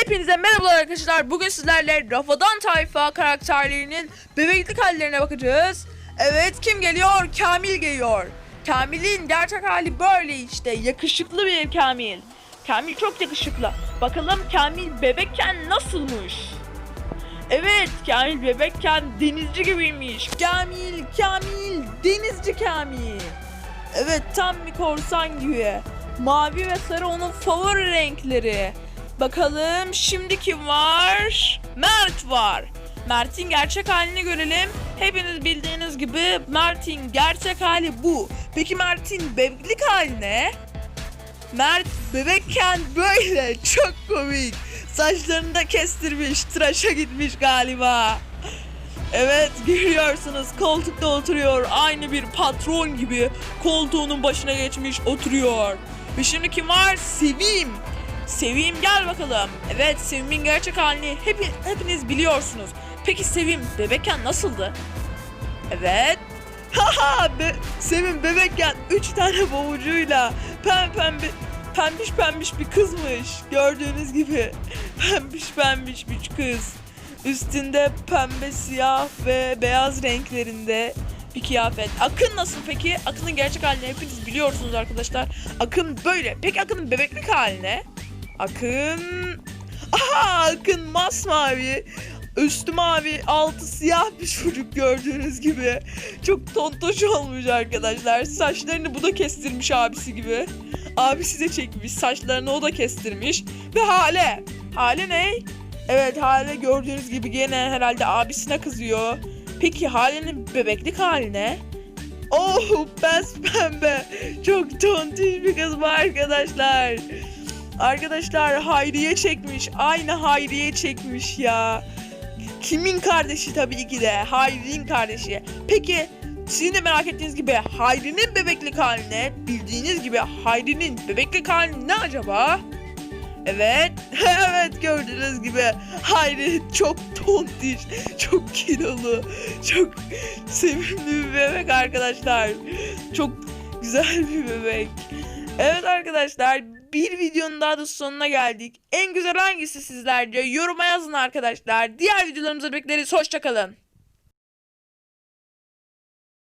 Hepinize merhabalar arkadaşlar. Bugün sizlerle Rafadan Tayfa karakterlerinin bebeklik hallerine bakacağız. Evet kim geliyor? Kamil geliyor. Kamil'in gerçek hali böyle işte. Yakışıklı bir Kamil. Kamil çok yakışıklı. Bakalım Kamil bebekken nasılmış? Evet Kamil bebekken denizci gibiymiş. Kamil, Kamil, denizci Kamil. Evet tam bir korsan gibi. Mavi ve sarı onun favori renkleri. Bakalım şimdi kim var? Mert var. Mert'in gerçek halini görelim. Hepiniz bildiğiniz gibi Mert'in gerçek hali bu. Peki Mert'in bebeklik hali ne? Mert bebekken böyle çok komik. Saçlarını da kestirmiş, tıraşa gitmiş galiba. Evet görüyorsunuz koltukta oturuyor aynı bir patron gibi koltuğunun başına geçmiş oturuyor. Ve şimdi kim var? Sevim. Sevim gel bakalım. Evet Sevim'in gerçek halini hep, hepiniz biliyorsunuz. Peki Sevim bebekken nasıldı? Evet. Haha be, Sevim bebekken 3 tane babucuyla pem pembe pembiş pembiş bir kızmış. Gördüğünüz gibi pembiş pembiş bir kız. Üstünde pembe, siyah ve beyaz renklerinde bir kıyafet. Akın nasıl peki? Akın'ın gerçek halini hepiniz biliyorsunuz arkadaşlar. Akın böyle. Peki Akın'ın bebeklik hali ne? Akın... Aha Akın masmavi. Üstü mavi, altı siyah bir çocuk gördüğünüz gibi. Çok tontoş olmuş arkadaşlar. Saçlarını bu da kestirmiş abisi gibi. Abisi de çekmiş. Saçlarını o da kestirmiş. Ve Hale. Hale ne? Evet Hale gördüğünüz gibi gene herhalde abisine kızıyor. Peki Hale'nin bebeklik hali ne? Oh pes pembe. Çok tontiş bir kız bu arkadaşlar. Arkadaşlar Hayriye çekmiş. Aynı Hayriye çekmiş ya. Kimin kardeşi tabii ki de. Hayri'nin kardeşi. Peki sizin de merak ettiğiniz gibi Hayri'nin bebeklik hali ne? Bildiğiniz gibi Hayri'nin bebeklik hali ne acaba? Evet, evet gördüğünüz gibi Hayri çok tontiş, çok kilolu, çok sevimli bir bebek arkadaşlar. Çok güzel bir bebek. Evet arkadaşlar bir videonun daha da sonuna geldik. En güzel hangisi sizlerce? Yoruma yazın arkadaşlar. Diğer videolarımıza bekleriz. Hoşçakalın.